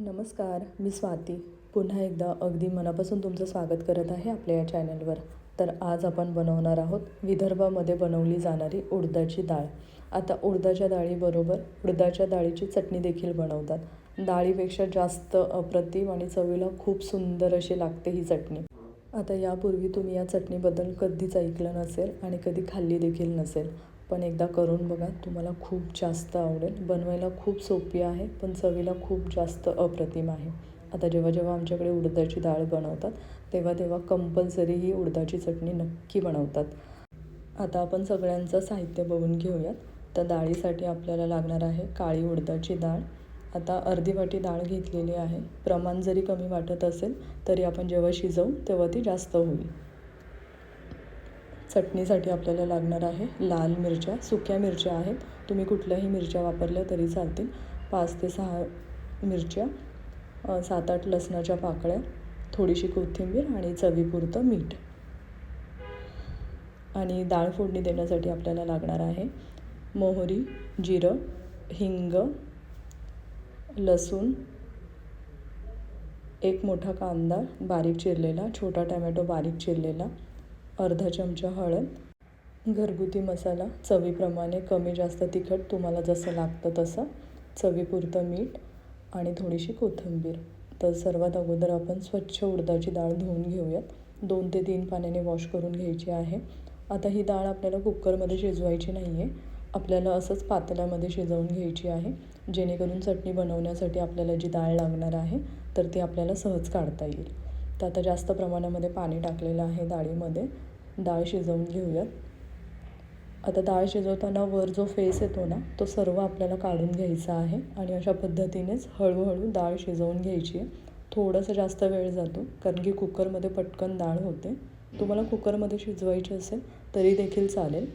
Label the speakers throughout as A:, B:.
A: नमस्कार मी स्वाती. पुन्हा एकदा अगदी मनापासून तुमचं स्वागत करत आहे आपल्या या चॅनलवर. तर आज आपण बनवणार आहोत विदर्भामध्ये बनवली जाणारी उडदाची डाळ. आता उडदाच्या डाळीबरोबर उडदाच्या डाळीची चटणी देखील बनवतात. डाळीपेक्षा जास्त अप्रतिम आणि चवीला खूप सुंदर अशी लागते ही चटणी. आता यापूर्वी तुम्ही या चटणीबद्दल कधीच ऐकलं नसेल आणि कधी खाल्ली देखील नसेल. पण एकदा करून बघा तुम्हाला खूप जास्त आवडेल. बनवायला खूप सोपी आहे पण चवीला खूप जास्त अप्रतिम आहे. आता जेव्हा जेव्हा आमच्याकडे उडदाची डाळ बनवतात तेव्हा तेव्हा कंपल्सरी ही उडदाची चटणी नक्की बनवतात. आता आपण सगळ्यांचं साहित्य बघून घेऊयात. तर डाळीसाठी आपल्याला लागणार आहे काळी उडदाची डाळ. आता अर्धी वाटी डाळ घेतलेली आहे. प्रमाण जरी कमी वाटत असेल तरी आपण जेव्हा शिजवू तेव्हा ती जास्त होईल. चटणीसाठी आपल्याला लागणार आहे लाल मिरच्या. सुक्या मिरच्या आहेत. तुम्ही कुठल्याही मिरच्या वापरल्या तरी चालतील. पाच ते सहा मिरच्या सात आठ लसणाच्या पाकळ्या थोडीशी कोथिंबीर आणि चवीपुरतं मीठ. आणि डाळ फोडणी देण्यासाठी आपल्याला लागणार आहे मोहरी जिरं हिंग लसूण एक मोठा कांदा बारीक चिरलेला छोटा टॅमॅटो बारीक चिरलेला अर्धा चमचा हळद घरगुती मसाला चवीप्रमाणे कमी जास्त तिखट तुम्हाला जसं लागतं तसं चवीपुरतं मीठ आणि थोडीशी कोथिंबीर. तर सर्वात अगोदर आपण स्वच्छ उडदाची डाळ धुवून घेऊयात. दोन ते तीन पाण्याने वॉश करून घ्यायची आहे. आता ही डाळ आपल्याला कुकरमध्ये शिजवायची नाही आहे आपल्याला असंच पातेल्यामध्ये शिजवून घ्यायची आहे. जेणेकरून चटणी बनवण्यासाठी आपल्याला जी डाळ लागणार आहे तर ती आपल्याला सहज काढता येईल. तर आता जास्त प्रमाणामध्ये पाणी टाकलेलं आहे डाळीमध्ये. डाळ शिजवून घेऊयात. आता डाळ शिजवताना वर जो फेस येतो ना तो सर्व आपल्याला काढून घ्यायचा आहे आणि अशा पद्धतीनेच हळूहळू डाळ शिजवून घ्यायची आहे. थोडंसं जास्त वेळ जातो कारण की कुकरमध्ये पटकन डाळ होते. तुम्हाला कुकरमध्ये शिजवायची असेल तरी देखील चालेल.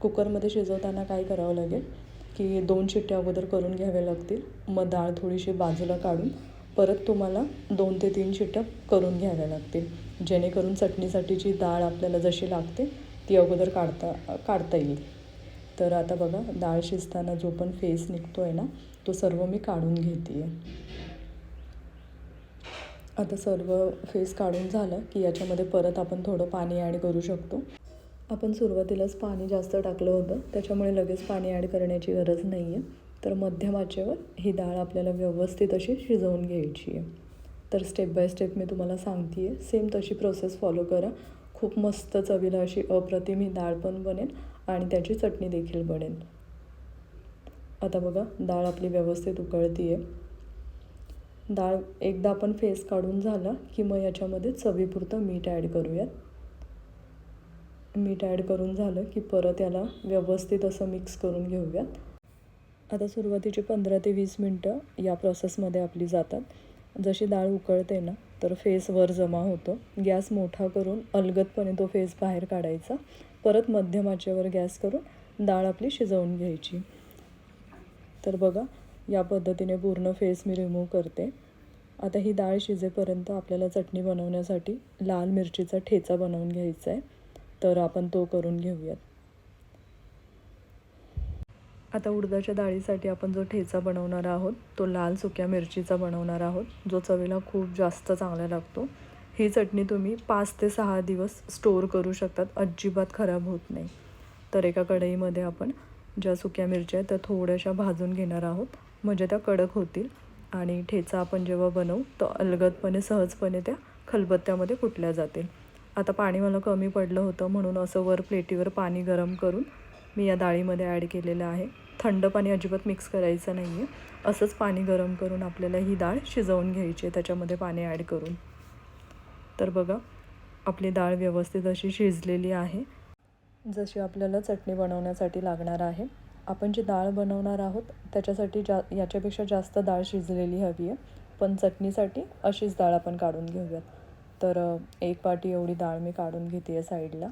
A: कुकरमध्ये शिजवताना काय करावं लागेल की दोन शिट्ट्या अगोदर करून घ्याव्या लागतील. मग डाळ थोडीशी बाजूला काढून परत तुम्हाला दोन ते तीन शिट्या करून घ्याव्या लागतील. जेणेकरून चटणीसाठी जी डाळ आपल्याला जशी लागते ती अगोदर काढता काढता येईल. तर आता बघा डाळ शिजताना जो पण फेस निघतो आहे ना तो सर्व मी काढून घेते आहे आता सर्व फेस काढून झालं की याच्यामध्ये परत आपण थोडं पाणी ॲड करू शकतो. आपण सुरुवातीलाच पाणी जास्त टाकलं होतं त्याच्यामुळे लगेच पाणी ॲड करण्याची गरज नाही आहे तर मध्यम आचेवर ही डाळ आपल्याला व्यवस्थित अशी शिजवून घ्यायची आहे. तर स्टेप बाय स्टेप मी तुम्हाला सांगते आहे सेम तशी प्रोसेस फॉलो करा. खूप मस्त चवीला अशी अप्रतिम ही डाळ पण बनेल आणि त्याची चटणी देखील बनेल. आता बघा डाळ आपली व्यवस्थित उकळती आहे डाळ एकदा आपण फेस काढून झाला की मग याच्यामध्ये चवीपुरतं मीठ ॲड करूयात. मीठ ॲड करून झालं की परत याला व्यवस्थित असं मिक्स करून घेऊयात. आता सुरुवातीची पंधरा ते वीस मिनटं या प्रोसेसमध्ये आपली जातात. जशी डाळ उकळते ना तर फेस वर जमा होतो. गॅस मोठा करून अलगदपणे तो फेस बाहेर काढायचा. परत मध्यम आचेवर गॅस करून डाळ आपली शिजवून घ्यायची. तर बघा या पद्धतीने पूर्ण फेस मी रिमूव्ह करते. आता ही डाळ शिजेपर्यंत आपल्याला चटणी बनवण्यासाठी लाल मिरचीचा ठेचा बनवून घ्यायचा आहे. तर आपण तो करून घेऊयात. आता उडदाच्या डाळीसाठी आपण जो ठेचा बनवणार आहोत तो लाल सुक्या मिरचीचा बनवणार आहोत जो चवीला खूप जास्त चांगला लागतो. ही चटणी तुम्ही पाच ते सहा दिवस स्टोअर करू शकतात अजिबात खराब होत नाही. तर एका कढईमध्ये आपण ज्या सुक्या मिरच्या आहेत त्या थोड्याशा भाजून घेणार आहोत. म्हणजे त्या कडक होतील आणि ठेचा आपण जेव्हा बनवू तर अलगदपणे सहजपणे त्या खलबत्त्यामध्ये कुटल्या जातील. आता पाणी मला कमी पडलं होतं म्हणून असं वर प्लेटीवर पाणी गरम करून मी या डाळीमध्ये ॲड केलेलं आहे. थंड पाणी अजिबात मिक्स करायचं नाही आहे असंच पाणी गरम करून आपल्याला ही डाळ शिजवून घ्यायची आहे त्याच्यामध्ये पाणी ॲड करून. तर बघा आपली डाळ व्यवस्थित अशी शिजलेली आहे. जशी आपल्याला चटणी बनवण्यासाठी लागणार आहे. आपण जी डाळ बनवणार आहोत त्याच्यासाठी जा याच्यापेक्षा जास्त डाळ शिजलेली हवी आहे. पण चटणीसाठी अशीच डाळ आपण काढून घेऊयात. तर एक पाटी एवढी डाळ मी काढून घेते आहे साईडला.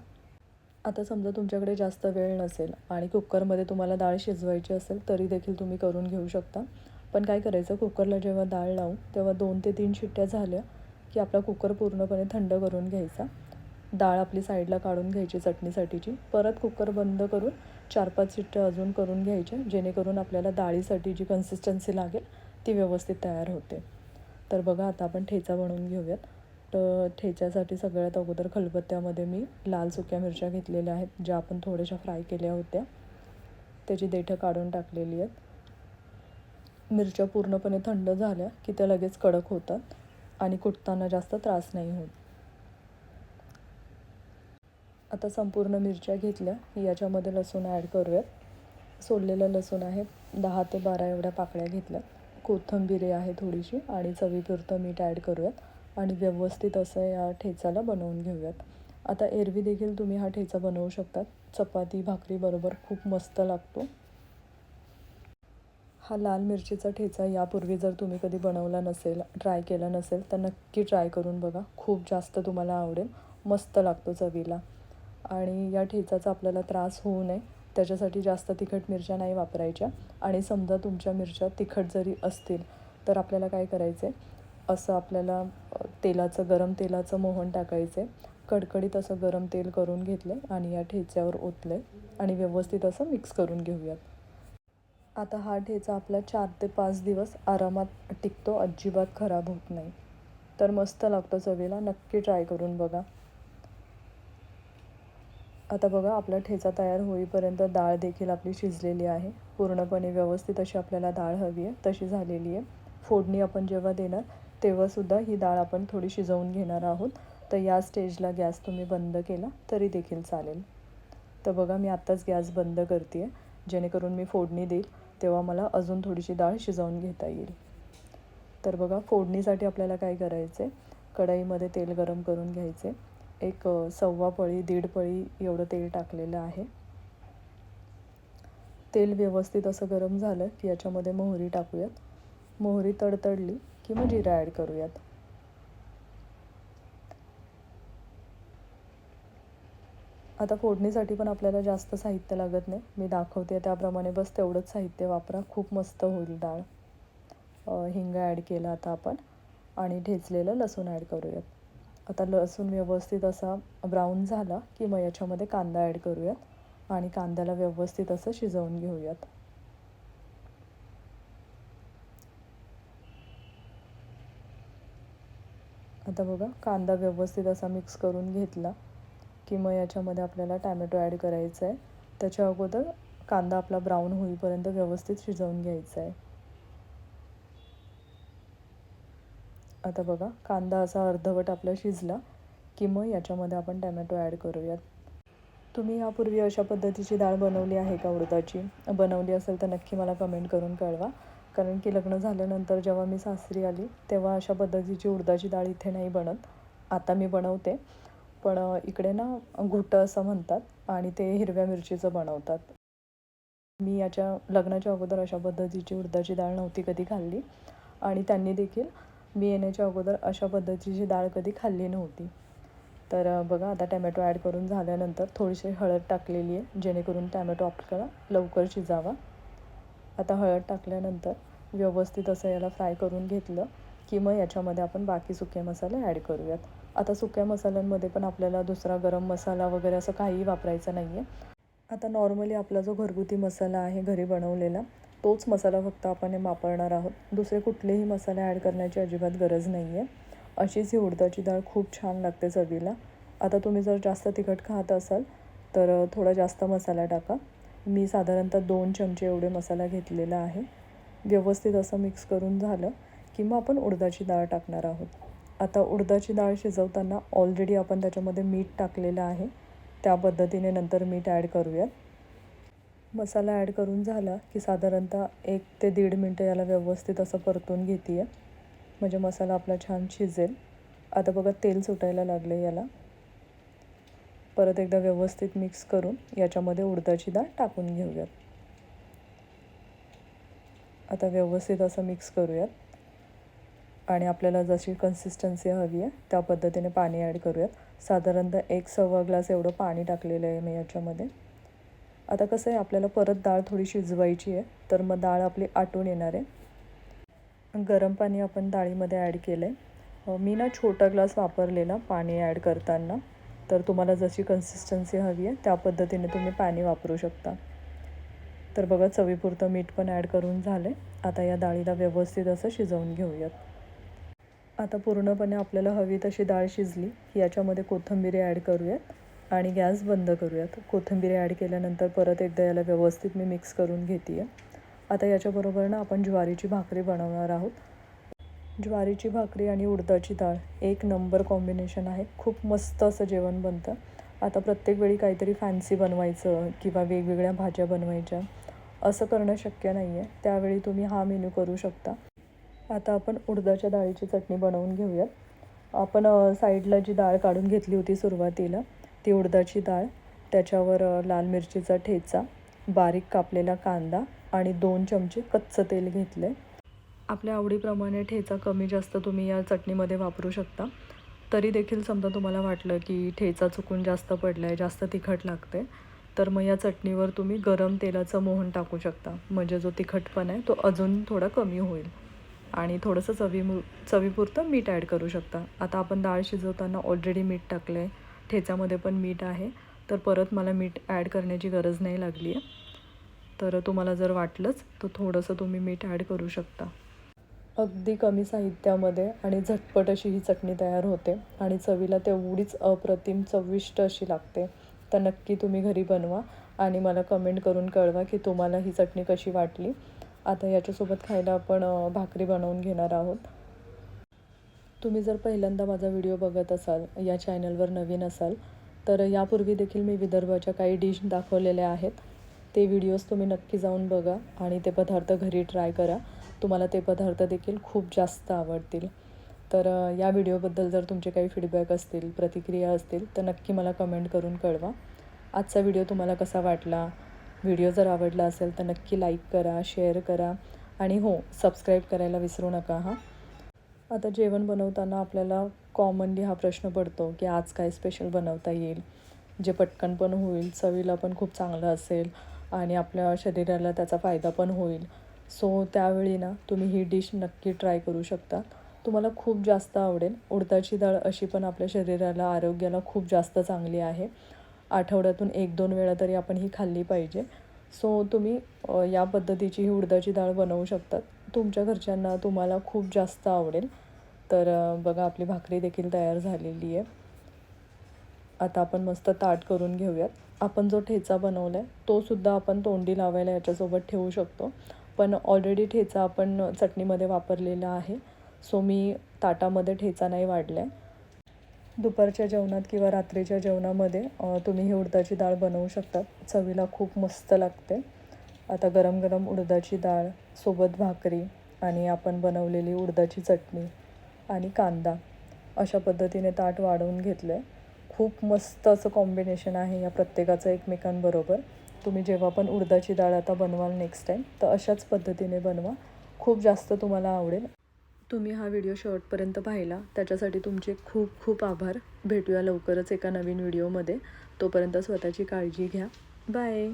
A: आता समजा तुमच्याकडे जास्त वेळ नसेल आणि कुकरमध्ये तुम्हाला डाळ शिजवायची असेल तरी देखील तुम्ही करून घेऊ शकता. पण काय करायचं कुकरला जेव्हा डाळ लावू तेव्हा दोन ते तीन शिट्ट्या झाल्या की आपला कुकर पूर्णपणे थंड करून घ्यायचा. डाळ आपली साईडला काढून घ्यायची चटणीसाठीची. परत कुकर बंद करून चार पाच शिट्ट्या अजून करून घ्यायच्या जेणेकरून आपल्याला डाळीसाठी जी कन्सिस्टन्सी लागेल ती व्यवस्थित तयार होते. तर बघा आता आपण ठेचा बनवून घेऊयात. ठेच्यासाठी सगळ्यात अगोदर खलबत्त्यामध्ये मी लाल सुक्या मिरच्या घेतलेल्या आहेत ज्या आपण थोड्याशा फ्राय केल्या होत्या. त्याची देठं काढून टाकलेली आहेत. मिरच्या पूर्णपणे थंड झाल्या की त्या लगेच कडक होतात आणि कुटताना जास्त त्रास नाही होत. आता संपूर्ण मिरच्या घेतल्या. याच्यामध्ये लसूण ॲड करूयात. सोललेलं लसूण आहे. दहा ते बारा एवढ्या पाकळ्या घेतल्या कोथंबीर आहे थोडीशी आणि चवीपुरतं मीठ ॲड करूयात. आणि व्यवस्थित असं या ठेचाला बनवून घेऊयात. आता एरवी देखील तुम्ही हा ठेचा बनवू शकतात. चपाती भाकरी बरोबर खूप मस्त लागतो. हा लाल मिरचीचा ठेचा यापूर्वी जर तुम्ही कधी बनवला नसेल ट्राय केला नसेल तर नक्की ट्राय करून बघा. खूप जास्त तुम्हाला आवडेल. मस्त लागतो चवीला. आणि या ठेचाचा आपल्याला त्रास होऊ नये. त्याच्यासाठी जास्त तिखट मिरच्या नाही वापरायच्या. आणि समजा तुमच्या मिरच्या तिखट जरी असतील तर आपल्याला काय करायचं आहे असं आपल्याला तेलाचं गरम तेलाचं मोहन टाकायचं आहे कडकडीत असं गरम तेल करून घेतलं आहे आणि या ठेच्यावर ओतलं आहे आणि व्यवस्थित असं मिक्स करून घेऊयात. आता हा ठेचा आपला चार ते पाच दिवस आरामात टिकतो अजिबात खराब होत नाही. तर मस्त लागतो चवीला नक्की ट्राय करून बघा. आता बघा आपला ठेचा तयार होईपर्यंत डाळ देखील आपली शिजलेली आहे. पूर्णपणे व्यवस्थित अशी आपल्याला डाळ हवी आहे तशी झालेली आहे. फोडणी आपण जेव्हा देणार तेव्हासुद्धा ही डाळ आपण थोडी शिजवून घेणार आहोत. तर या स्टेजला गॅस तुम्ही बंद केला तरी देखील चालेल. तर बघा मी आत्ताच गॅस बंद करते आहे जेणेकरून मी फोडणी देईल तेव्हा मला अजून थोडीशी डाळ शिजवून घेता येईल. तर बघा फोडणीसाठी आपल्याला काय करायचं आहे कढईमध्ये तेल गरम करून घ्यायचे एक सव्वा पळी दीड पळी एवढं तेल टाकलेलं आहे. तेल व्यवस्थित असं गरम झालं की याच्यामध्ये मोहरी टाकूयात. मोहरी तडतडली की मग जिरा ॲड करूयात. आता फोडणीसाठी पण आपल्याला जास्त साहित्य लागत नाही. मी दाखवते त्याप्रमाणे बस तेवढंच साहित्य वापरा. खूप मस्त होईल डाळ. हिंग ॲड केलं आता आपण आणि ठेचलेलं लसूण ॲड करूयात. आता लसूण व्यवस्थित असा ब्राऊन झाला की मग याच्यामध्ये कांदा ॲड करूयात आणि कांद्याला व्यवस्थित असं शिजवून घेऊयात. आता बघा कांदा व्यवस्थित असा मिक्स करून घेतला की मग याच्यामध्ये आपल्याला टॅमॅटो ॲड करायचं आहे. त्याच्या अगोदर कांदा आपला ब्राऊन होईपर्यंत व्यवस्थित शिजवून घ्यायचा आहे. आता बघा कांदा असा अर्धवट आपला शिजला की मग याच्यामध्ये आपण टॅमॅटो ॲड करूयात. तुम्ही यापूर्वी अशा पद्धतीची डाळ बनवली आहे का उडदाची? बनवली असेल तर नक्की मला कमेंट करून कळवा. कारण की लग्न झाल्यानंतर जेव्हा मी सासरी आली तेव्हा अशा पद्धतीची उडदाची डाळ इथे नाही बनत. आता मी बनवते. पण इकडे ना घुटं असं म्हणतात आणि ते हिरव्या मिरचीचं बनवतात. मी याच्या लग्नाच्या अगोदर अशा पद्धतीची उडदाची डाळ नव्हती कधी खाल्ली. आणि त्यांनी देखील मी येण्याच्या अगोदर अशा पद्धतीची डाळ कधी खाल्ली नव्हती. तर बघा आता टॅमॅटो ॲड करून झाल्यानंतर थोडीशी हळद टाकलेली आहे जेणेकरून टॅमॅटो आपल्याला लवकर शिजावा. आता हळद टाकल्यानंतर व्यवस्थित असं याला फ्राय करून घेतलं की मग याच्यामध्ये आपण बाकी सुके मसाले ॲड करूयात. आता सुक्या मसाल्यांमध्ये पण आपल्याला दुसरा गरम मसाला वगैरे असं काहीही वापरायचं नाही आहे आता नॉर्मली आपला जो घरगुती मसाला आहे घरी बनवलेला तोच मसाला फक्त आपण वापरणार आहोत. दुसरे कुठलेही मसाले ॲड करण्याची अजिबात गरज नाही आहे अशीच ही उडदाची डाळ खूप छान लागते चवीला. आता तुम्ही जर जास्त तिखट खात असाल तर थोडा जास्त मसाला टाका. मी साधारणतः दोन चमचे एवढे मसाला घेतलेला आहे. व्यवस्थित असं मिक्स करून झालं की मग आपण उडदाची डाळ टाकणार आहोत. आता उडदाची डाळ शिजवताना ऑलरेडी आपण त्याच्यामध्ये मीठ टाकलेलं आहे. त्या पद्धतीने नंतर मीठ ॲड करूयात. मसाला ॲड करून झाला की साधारणतः एक ते दीड मिनटं याला व्यवस्थित असं परतून घेते आहे म्हणजे मसाला आपला छान शिजेल. आता बघा तेल सुटायला लागले याला. परत एकदा व्यवस्थित मिक्स करून याच्यामध्ये उडदाची डाळ टाकून घेऊयात. आता व्यवस्थित असं मिक्स करूयात. आणि आपल्याला जशी कन्सिस्टन्सी हवी आहे त्या पद्धतीने पाणी ॲड करूयात. साधारणतः एक सव्वा ग्लास एवढं पाणी टाकलेलं आहे मी याच्यामध्ये. आता कसं आहे आपल्याला परत डाळ थोडी शिजवायची आहे तर मग डाळ आपली आटून येणार आहे. गरम पाणी आपण डाळीमध्ये ॲड केलं आहे मी ना छोटा ग्लास वापरलेला पाणी ॲड करताना. तर तुम्हाला जशी कन्सिस्टन्सी हवी आहे त्या पद्धतीने तुम्ही पाणी वापरू शकता. तर बघा चवीपुरतं मीठ पण ॲड करून झालं आहे आता या डाळीला व्यवस्थित असं शिजवून घेऊयात. आता पूर्णपणे आपल्याला हवी तशी डाळ शिजली की याच्यामध्ये कोथिंबिरी ॲड करूयात आणि गॅस बंद करूयात. कोथिंबिरी ॲड केल्यानंतर परत एकदा याला व्यवस्थित मी मिक्स करून घेते आहे आता याच्याबरोबर ना आपण ज्वारीची भाकरी बनवणार आहोत. ज्वारीची भाकरी आणि उडदाची डाळ एक नंबर कॉम्बिनेशन आहे. खूप मस्त असं जेवण बनतं. आता प्रत्येक वेळी काहीतरी फॅन्सी बनवायचं किंवा वेगवेगळ्या भाज्या बनवायच्या असं करणं शक्य नाही आहे त्यावेळी तुम्ही हा मेनू करू शकता. आता आपण उडदाच्या डाळीची चटणी बनवून घेऊयात आपण साईडला जी डाळ काढून घेतली होती सुरुवातीला ती उडदाची डाळ त्याच्यावर लाल मिरचीचा ठेचा बारीक कापलेला कांदा आणि दोन चमचे कच्चं तेल घेतलं आहे आपल्या आवडीप्रमाणे ठेचा कमी जास्त तुम्ही या चटणीमध्ये वापरू शकता. तरी देखील समजा तुम्हाला वाटलं की ठेचा चुकून जास्त पडला आहे जास्त तिखट लागते तर मग या चटणीवर तुम्ही गरम तेलाचं मोहन टाकू शकता. म्हणजे जो तिखटपणा आहे तो अजून थोडा कमी होईल. आणि थोडंसं चवी चवीपुरतं मीठ ॲड करू शकता. आता आपण डाळ शिजवताना ऑलरेडी मीठ टाकलं आहे ठेच्यामध्ये पण मीठ आहे. तर परत मला मीठ ॲड करण्याची गरज नाही लागली आहे तर तुम्हाला जर वाटलंच तर थोडंसं तुम्ही मीठ ॲड करू शकता. अगदी कमी साहित्यामध्ये आणि झटपट अशी ही चटणी तयार होते. आणि चवीला तेवढीच अप्रतिम चविष्ट अशी लागते. तर नक्की तुम्ही घरी बनवा आणि मला कमेंट करून कळवा की तुम्हाला ही चटणी कशी वाटली. आता याच्यासोबत खायला आपण भाकरी बनवून घेणार आहोत. तुम्ही जर पहिल्यांदा माझा व्हिडिओ बघत असाल या चॅनलवर नवीन असाल तर यापूर्वी देखील मी विदर्भाच्या काही डिश दाखवलेल्या आहेत. ते व्हिडिओज तुम्ही नक्की जाऊन बघा आणि ते पदार्थ घरी ट्राय करा. तुम्हाला ते पदार्थ देखील खूप जास्त आवडतील. तर या व्हिडिओबद्दल जर तुमचे काही फीडबॅक असतील प्रतिक्रिया असतील तर नक्की मला कमेंट करून कळवा. आजचा व्हिडिओ तुम्हाला कसा वाटला? व्हिडिओ जर आवडला असेल तर नक्की लाईक करा शेअर करा. आणि हो सबस्क्राईब करायला विसरू नका हां. आता जेवण बनवताना आपल्याला कॉमनली हा प्रश्न पडतो की आज काय स्पेशल बनवता येईल? जे पटकन पण होईल चवीला पण खूप चांगलं असेल आणि आपल्या शरीराला त्याचा फायदा पण होईल. सो त्यावेळी ना तुम्ही ही डिश नक्की ट्राय करू शकता. तुम्हाला खूप जास्त आवडेल. उडदाची डाळ अशी पण आपल्या शरीराला आरोग्याला खूप जास्त चांगली आहे. आठवड्यातून एक दोन वेळा तरी आपण ही खाल्ली पाहिजे. सो तुम्ही या पद्धतीची ही उडदाची डाळ बनवू शकतात. तुमच्या घरच्यांना तुम्हाला खूप जास्त आवडेल. तर बघा आपली भाकरी देखील तयार झालेली आहे. आता आपण मस्त ताट करून घेऊयात. आपण जो ठेचा बनवला आहे तो सुद्धा आपण तोंडी लावायला याच्यासोबत ठेवू शकतो. पण ऑलरेडी ठेचा आपण चटणीमध्ये वापरलेला आहे. सो मी ताटामध्ये ठेचा नाही वाढला आहे दुपारच्या जेवणात किंवा रात्रीच्या जेवणामध्ये तुम्ही ही उडदाची डाळ बनवू शकता. चवीला खूप मस्त लागते. आता गरम गरम उडदाची डाळ सोबत भाकरी आणि आपण बनवलेली उडदाची चटणी आणि कांदा अशा पद्धतीने ताट वाढवून घेतलं आहे खूप मस्त असं कॉम्बिनेशन आहे या प्रत्येकाचं एकमेकांबरोबर. तुम्ही जेव्हा पण उडदाची डाळ आता बनवाल नेक्स्ट टाईम तर अशाच पद्धतीने बनवा. खूप जास्त तुम्हाला आवडेल. तुम्ही हा व्हिडिओ शेवटपर्यंत पाहिला त्याच्यासाठी तुमचे खूप खूप आभार. भेटूया लवकरच एका नवीन व्हिडिओमध्ये तोपर्यंत स्वतःची काळजी घ्या. बाय